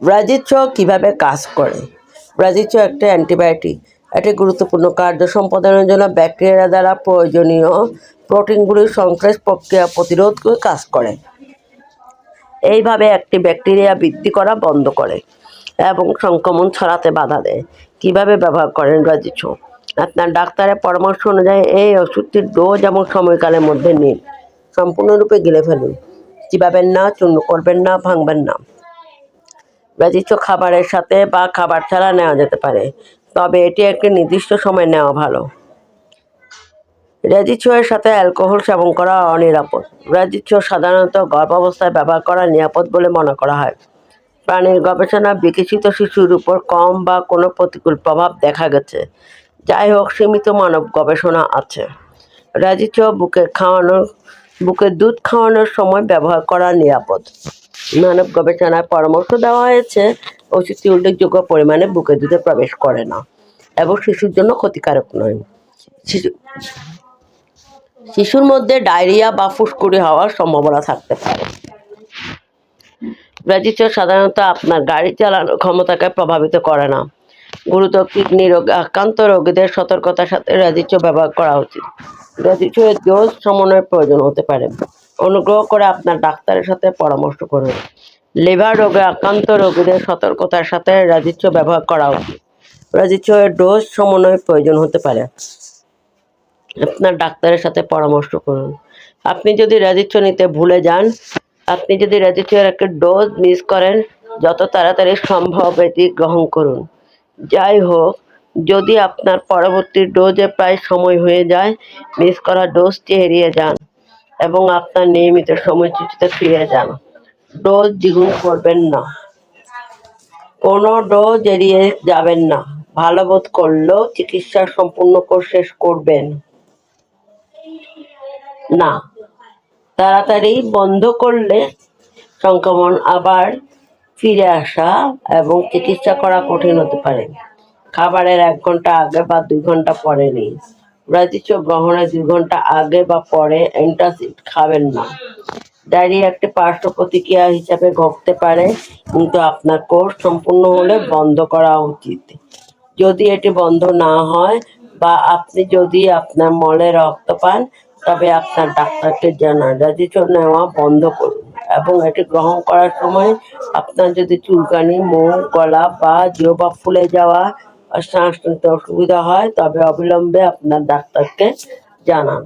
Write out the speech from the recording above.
ব্রাজিচ্ছ কীভাবে কাজ করে? ব্রাজিচ্ছ একটা অ্যান্টিবায়োটিক এটি গুরুত্বপূর্ণ কার্য সম্পাদনের জন্য ব্যাকটেরিয়া দ্বারা প্রয়োজনীয় প্রোটিনগুলির সংশ্লেষ প্রক্রিয়া প্রতিরোধ করে কাজ করে। এইভাবে একটি ব্যাকটেরিয়া বৃদ্ধি করা বন্ধ করে এবং সংক্রমণ ছড়াতে বাধা দেয়। কীভাবে ব্যবহার করেন রাজিচ্ছ আপনার ডাক্তারের পরামর্শ অনুযায়ী এই ওষুধটির ডোজ এবং সময়কালের মধ্যে নিন। সম্পূর্ণরূপে গিলে ফেলুন। চিবাবেন না, চূর্ণ করবেন না, ভাঙবেন না। ব্যাধিচ্ছ খাবারের সাথে বা খাবার ছাড়া নেওয়া যেতে পারে। তবে এটি একটি নির্দিষ্ট সময় নেওয়া ভালো। রেজিচ্ছয়ের সাথে অ্যালকোহল সেবন করা অনিরাপদ। রেজিচ্ছ সাধারণত গর্ভাবস্থায় ব্যবহার করা নিরাপদ বলে মনে করা হয়। প্রাণীর গবেষণা বিকশিত শিশুর উপর কম বা কোনো প্রতিকূল প্রভাব দেখা গেছে। যাই হোক, সীমিত মানব গবেষণা আছে। রাজিচ্ছ বুকে খাওয়ানোর, বুকে দুধ খাওয়ানোর সময় ব্যবহার করা নিরাপদ। মানব গবেষণায় পরামর্শ দেওয়া হয়েছে, ওষুধটি উল্লেখযোগ্য পরিমাণে বুকে দুধে প্রবেশ করে না এবং শিশুর জন্য ক্ষতিকারক নয়। শিশু শিশুর মধ্যে ডায়রিয়া বা ফুসকুড়ি হওয়ার সম্ভাবনা থাকতে পারে। ব্যাধিচ সাধারণত আপনার গাড়ি চালানোর ক্ষমতাকে প্রভাবিত করে না। গুরুতর কিডনি রোগ, আক্রান্ত রোগীদের সতর্কতার সাথে রাজিচ্য ব্যবহার করা উচিত। রাজিচ্যের ডোজ সমন্বয়ের প্রয়োজন হতে পারে। অনুগ্রহ করে আপনার ডাক্তারের সাথে পরামর্শ করুন। লিভার রোগে আক্রান্ত রোগীদের সতর্কতার সাথে রাজিচ্য ব্যবহার করা উচিত। রাজিচ্যের ডোজ সমন্বয়ের প্রয়োজন হতে পারে। আপনার ডাক্তারের সাথে পরামর্শ করুন। আপনি যদি রাজিচ্য নিতে ভুলে যান, আপনি যদি রাজিচ্যের একটা ডোজ মিস করেন, যত তাড়াতাড়ি সম্ভব এটি গ্রহণ করুন। যাই হোক, যদি আপনার পরবর্তী ডোজে প্রায় সময় হয়ে যায় মিস করা ডোজটি এড়িয়ে যান। এবং আপনার নিয়মিত সময়সূচিতে ফিরে যান। ডোজ দ্বিগুণ করবেন না। কোনো ডোজ এড়িয়ে যাবেন না। ভালো বোধ করলেও চিকিৎসা সম্পূর্ণ কোর্স শেষ করবেন না। তাড়াতাড়ি বন্ধ করলে সংক্রমণ আবার ফিরে আসা এবং চিকিৎসা করা কঠিন হতে পারে। খাবারের এক ঘণ্টা আগে বা দুই ঘণ্টা পরে নিন রাজিচ্য গ্রহণের দুই ঘণ্টা আগে বা পরে অ্যান্টাসিড খাবেন না। ডায়রিয়া একটি পার্শ্ব প্রতিক্রিয়া হিসাবে ঘটতে পারে, কিন্তু আপনার কোর্স সম্পূর্ণ হলে বন্ধ করা উচিত। যদি এটি বন্ধ না হয় বা আপনি যদি আপনার মলে রক্ত পান, তবে আপনার ডাক্তারকে জানান রাজিচর নেওয়া বন্ধ করুন এবং এটি গ্রহণ করার সময় আপনার যদি চুলকানি মুখ গলা বা জিহ্বা ফুলে যাওয়া শ্বাস নিতে অসুবিধা হয় তবে অবিলম্বে আপনার ডাক্তারকে জানান।